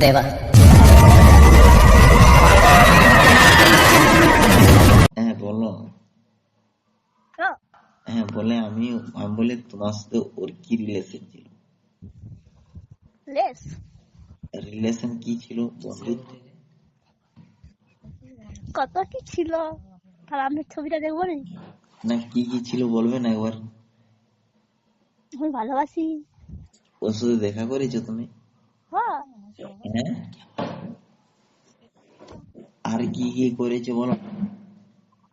দেবা। হ্যাঁ বলো। হ্যাঁ বলে আমি আমি বলে তোমার সাথে ওর কি রিলেশন ছিল? রিলেশন কি ছিল বন্ধুত্ব কত কি ছিল? আর আমি ছবিটা দেখব নি? না কি কি ছিল বলবে না একবার? আমি ভালোবাসি। ওর সাথে দেখা করেছ তুমি? হ্যাঁ। হ্যাঁ? আর কি কি করেছ বলো?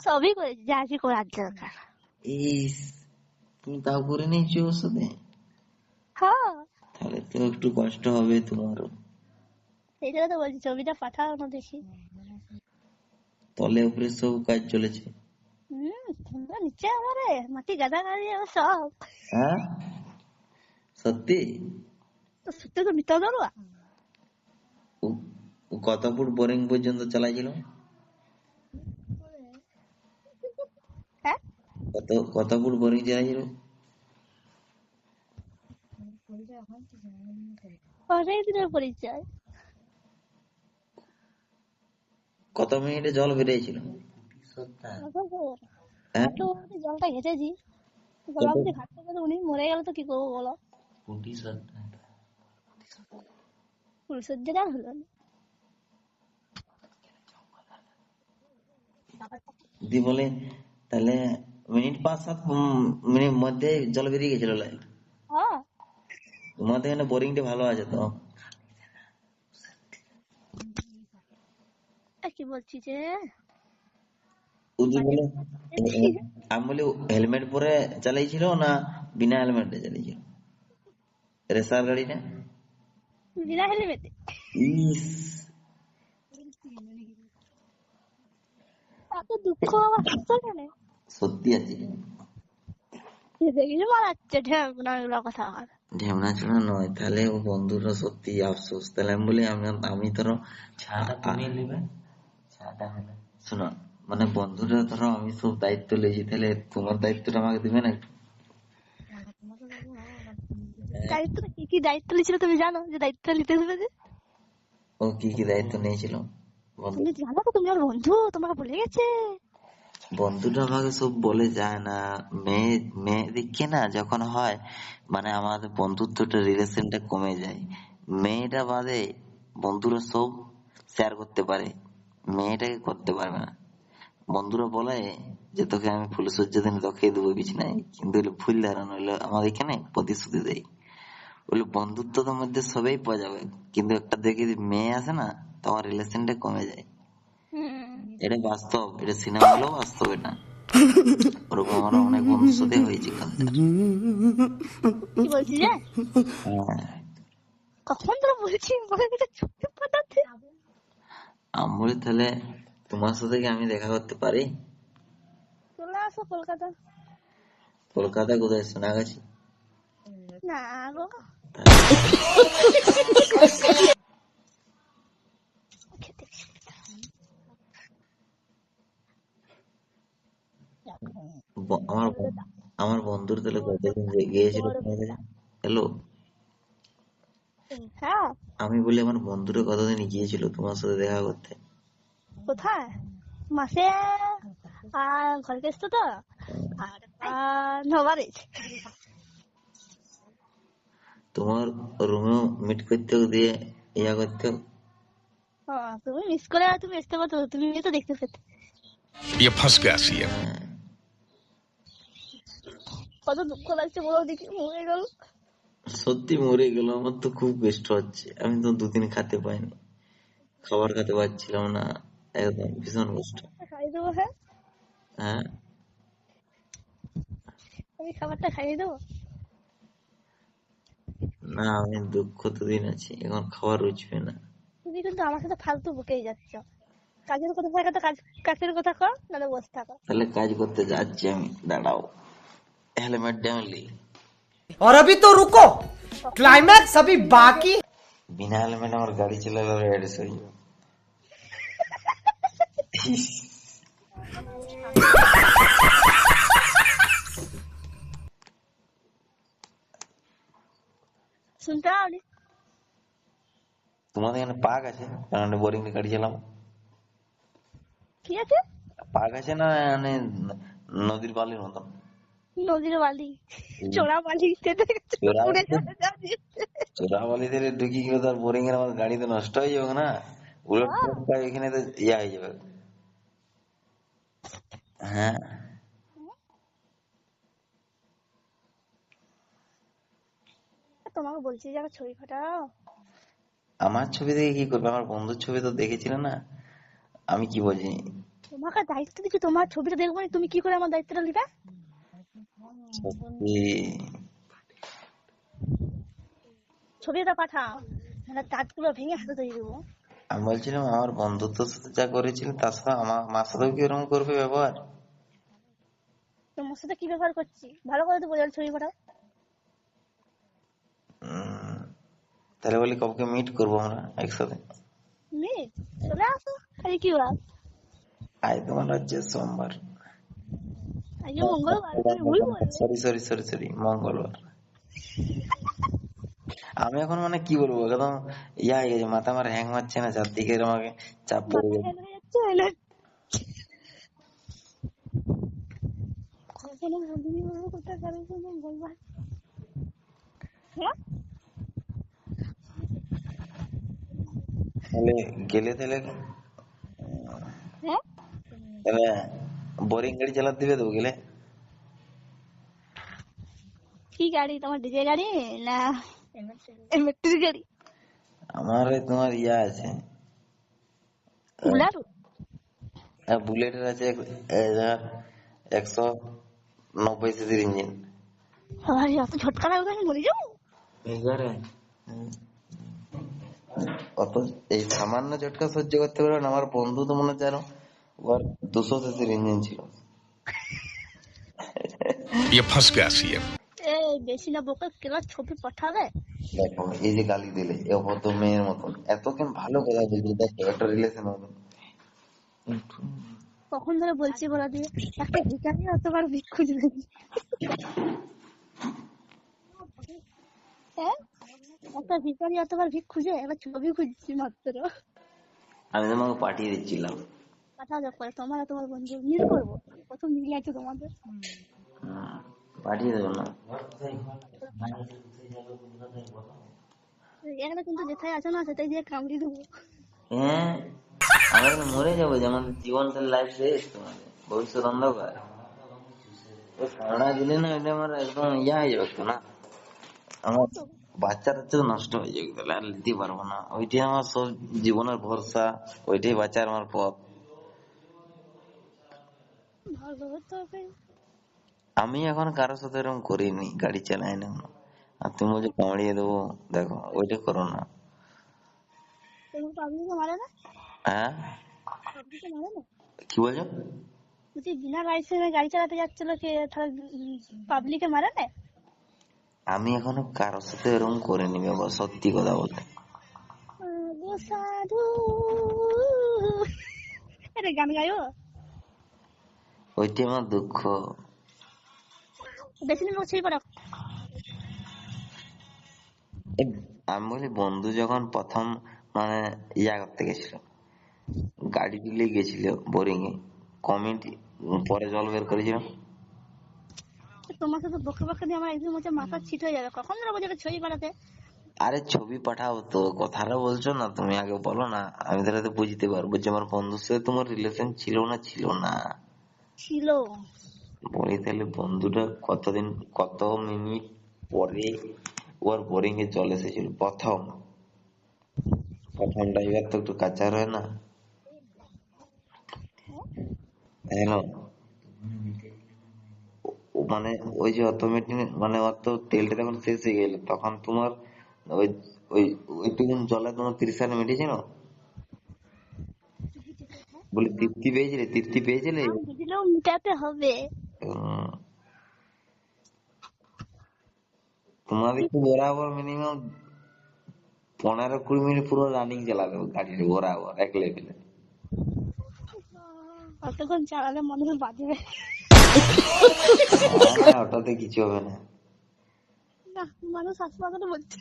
সবই করেছি যা কি করার দরকার। ইস তুমি তাও করে নিয়েছো ওর সাথে? হ্যাঁ। তাহলে তো একটু কষ্ট হবে তোমারও। জন্য তো বলছি ছবিটা পাঠাও না দেখি। তলে উপরে সব কাজ চলেছে। হম তোমরা নিচে আমারে মাটি গাদা গাড়ি সব। হ্যাঁ? সত্যি? সত্যি তো মিথ্যা ও কত ফুট বোরিং পর্যন্ত চালাইছিল? হ্যাঁ? কত কত ফুট বোরিং চালাইছিল? অনেক দিনের পরিচয়। কত মিনিটে জল বেরিয়েছিল? হ্যাঁ? জলটা গেলে উনি মরে গেল তো কি করব বলো? ফুলসজ্জাটা হলো না। দি বলে তাহলে মিনিট পাঁচ সাত মিনিট মধ্যে জল বেরিয়ে গেছিল লাইট হ্যাঁ। তোমাদের এখানে বোরিংটা ভালো আছে তো? কি বলছি যে? বলে আমি বলি হেলমেট পরে চালাইছিল না বিনা হেলমেটে চালিয়েছিল? রেসার গাড়িটা? বিনা হেলমেটে। ইস। এত দুঃখ আমার কেন সত্যি আছে। দেখিস মারাচ্ছে ঢ্যাম এগুলো কথা আর। ঢেমনা চড়া নয় তাহলে ও বন্ধুরা সত্যি আফসোস। তাহলে আমি বলি আমি আমি ধরো শোনো মানে বন্ধুরা ধরো আমি সব দায়িত্ব লেছি তাহলে তোমার দায়িত্বটা আমাকে দিবে না? একটু? দায়িত্ব কি কি দায়িত্ব নিয়েছিল তুমি জানো যে দায়িত্ব নিতে হবে যে? ও কি কি দায়িত্ব নিয়েছিল? তুমি জানো তো তুমি ওর বন্ধু তোমাকে বলে গেছে। বন্ধুটা আমাকে সব বলে যায় না। মেয়ে মেয়ে দিকে না যখন হয় মানে আমাদের বন্ধুত্বটা রিলেশনটা কমে যায়। মেয়েটা বাদে বন্ধুরা সব শেয়ার করতে পারে। মেয়েটাকে করতে পারবে না। বন্ধুরা বলে যে তোকে আমি ফুল সজ্জা দিন তোকে দেবো বিছনায় কিন্তু ফুল ধারণ হইল আমাদের এখানে প্রতিশ্রুতি দেয়। বলে বন্ধুত্বের মধ্যে সবাই পাওয়া যাবে। কিন্তু একটা দেখে মেয়ে আসে না তোমার রিলেশনটা কমে যায়। এটা বাস্তব এটা সিনেমা হলেও বাস্তব এটা। ওরকম আমার অনেক বন্ধুর সাথে হয়েছে হ্যাঁ। কখন তোরা বলছি? আমি বলি তাহলে তোমার সাথে কি আমি দেখা করতে পারি? চলে আসো কলকাতা। কলকাতা কোথায়? সোনাগাছি? না গো। আমার ব- আমার বন্ধুর তাহলে কতদিন যে- গিয়েছিল হ্যালো হ্যাঁ আমি বলি আমার বন্ধুরা কতদিন গিয়েছিল তোমার সাথে দেখা করতে কোথায় মাসে আর ঘর গেছো তো আর আর নবারে তোমার রুমেও মিট করতে দিয়ে ইয়া করতে হ্যাঁ, তুমি মিস করে আর তুমি আসতে পারতো তুমি তো দেখতে পেতে ये फंस गया सीएम হ্যাঁ কত দুঃখ লাগছে বলো দেখি মরে গেল। সত্যি মরে গেল আমার তো খুব কষ্ট হচ্ছে। আমি তো দুদিন খেতে পাইনি। খাবার খেতে পারছিলাম না একদম ভীষণ কষ্ট। খাইয়ে দেবো হ্যাঁ? হ্যাঁ? আমি খাবারটা খাইয়ে দেবো? না আমি দুঃখ তো দিন আছি এখন খাবার রুচবে না। তুমি কিন্তু আমার সাথে ফালতু বকেই যাচ্ছ। কাজের কথা থাকা তো কাজ কাজের কথা কর নাহলে বসে থাকো। তাহলে কাজ করতে যাচ্ছি আমি দাঁড়াও। হেলমেট ডাউনলি और अभी तो रुको क्लाइमैक्स अभी बाकी বিনা হেলমেট আমার গাড়ি চালালে অ্যাড্রেস হয়ে যাবে শুনতে পাওনি তোমাদের এখানে পার্ক আছে কারণ বোরিং গাড়ি চালাম কি আছে পার্ক আছে না মানে নদীর বালির মতন নদীর বালি চোরা বালি চোরা বালিতে ঢুকি গেলে তো আর বোরিং এর আমার গাড়ি তো নষ্ট হয়ে যাবে না? উলট এখানে তো ইয়া হয়ে যাবে। হ্যাঁ। তোমাকে বলছি যে ছবি ফাটাও আমার ছবি দেখে কি করবে? আমার বন্ধুর ছবি তো দেখেছিলে না? আমি কি বলছি? তোমাকে দায়িত্ব দিচ্ছি তোমার ছবিটা দেখব না, তুমি কি করে আমার দায়িত্বটা নিবে? সত্যি ছবিটা পাঠাও মানে কাঠগুলো ভেঙে হাতে দিয়ে দেবো আমি বলছিলাম আমার বন্ধুত্বের সাথে যা করেছিল তার সাথে আমার আমার সাথেও কি ওরকম করবে ব্যবহার তোমার সাথে কি ব্যবহার করছি ভালো করে তো বোঝার ছবি পাঠাও তাহলে বলি কবকে মিট করব আমরা একসাথে মিট চলে আসো আরে কি বার আজ তোমার রাজ্যের সোমবার আজকে মঙ্গলবার সরি সরি সরি সরি মঙ্গলবার আমি এখন মানে কি বলব? একদম ইয়া হয়ে গেছে। মাথা আমার হ্যাং মারছে না। চারদিকে আমাকে চাপ পড়ে গেছে। তাহলে গেলে তাহলে হ্যাঁ? তাহলে বোরিং গাড়ি চালাতে দিবে তো গেলে কি গাড়ি তোমার ডিজে গাড়ি না ইলেকট্রিক গাড়ি আমার তোমার ইয়া আছে বুলারু হ্যাঁ বুলেটের আছে একশো নব্বই সিসির ইঞ্জিন আরে এত ঝটকা লাগবে আমি মরে যাব এবারে অত এই সামান্য ঝটকা সহ্য করতে পারবে না আমার বন্ধু তো মনে হচ্ছে আরও ওর দুশো সিসির ইঞ্জিন ছিল ये फंस गया सीएम এই বেশি না বকে কেলা ছবি পাঠাবে দেখো এই যে গালি দিলে এ হত মেয়ের মতন এত কেন ভালো কথা বলছি দেখো একটা রিলেশন মতন কখন ধরে বলছি বলা দিয়ে একটা ভিকারি অতবার ভিক খুঁজবে হ্যাঁ একটা ভিকারি অতবার ভিক খুঁজে একটা ছবি খুঁজছি মাত্র আমি তোমাকে পাঠিয়ে দিচ্ছিলাম পাঠাও দেখ পরে তোমার তোমার বন্ধু মিল করব? প্রথম মিল আছে তোমাদের। পাঠিয়ে দেবো না। এখানে কিন্তু যেথায় আছো না সেটাই দিয়ে কামড়ি দেবো। হ্যাঁ আমরা মরে যাব যেমন লাইফ শেষ তোমাদের। ভবিষ্যৎ অন্ধকার। ও দিলে না এটা আমার একদম ইয়া হয়ে যাবে না। আমার বাচ্চা টাচ্চা নষ্ট হয়ে যাবে আর নিতে পারব না। ওইটাই আমার সব জীবনের ভরসা ওইটাই বাঁচার আমার পথ। আমি এখন কারোর সাথে এরকম করিনি গাড়ি চালাই না আর তুমি বলছো কামড়িয়ে দেবো দেখো ওইটা করো না? হ্যাঁ? কি বলছো? বলছি বিনা লাইসেন্সে গাড়ি চালাতে যাচ্ছিল কে? তাহলে পাবলিকে মারে না? আমি এখনও কারোর সাথে এরকম করিনি বাবা সত্যি কথা বলতে। সাধু। আরে গান গায়ো ওইটাই আমার দুঃখ? বেশি দিন পাঠাও এ, আমি বলি বন্ধু যখন প্রথম মানে ইয়া করতে গেছিল গাড়ি তুলে গেছিল বোরিং এ কমিটি পরে জল বের করেছিল। তোমার সাথে বকে বকে দিয়ে আমার একদিন হচ্ছে মাথা ছিট হয়ে যাবে কখন ধরে বলছে ছবি পাঠাতে? আরে ছবি পাঠাও তো কথাটা বলছো না তুমি আগে বলো না আমি তাহলে তো বুঝতে পারব যে আমার বন্ধুর সাথে তোমার রিলেশন ছিল না ছিল না। ছিল। বলি তাহলে বন্ধুটা কতদিন, কত মিনিট পরে ওর বোরিং এ জল এসেছিল? প্রথম। প্রথম ড্রাইভার তো একটু কাঁচা রয় না। হ্যালো মানে ওই যে অটোমেটিক মানে ওর তো তেলটা যখন শেষ হয়ে গেল, তখন তোমার ওই ওই ওইটুকু জলে তোমার তিরিশ তৃষা মিটেছিল? বলি তৃপ্তি পেয়েছিলে তৃপ্তি পেয়েছিলে মিটাতে হবে। উম, তোমাদের বরাবর মিনিমাম পনেরো কুড়ি মিনিট পুরো রানিং চালাবে গাড়ির বরাবর এক লেভেলে অতক্ষণ চালালে মনে হয় বাজবে ওটাতে কিছু হবে না। না মানুষ হাসপাতালে বলছে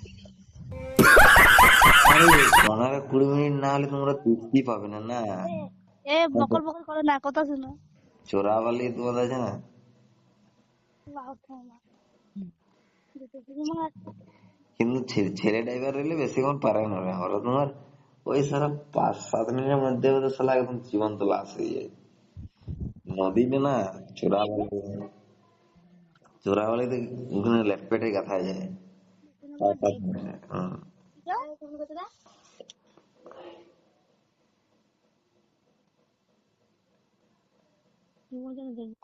পনেরো কুড়ি মিনিট না হলে তোমরা তৃপ্তি পাবে না না? এ বকর বকর করে না কথা শুনো। চোরাবালি তোমাদের আছে না? তোমার। কিন্তু ছেলে ড্রাইভার হলে বেশিক্ষণ পারে না ওরা তোমার ওই সারা পাঁচ সাত মিনিটের মধ্যে ওদের সালা একদম জীবন্ত লাশ হয়ে যায়। নদীতে না চোরাবালি চোরাবালিতে ওখানে লেটপেটে গাথা যায়। পাঁচ সাত মিনিট হুম। তোমার জন্য দেখি।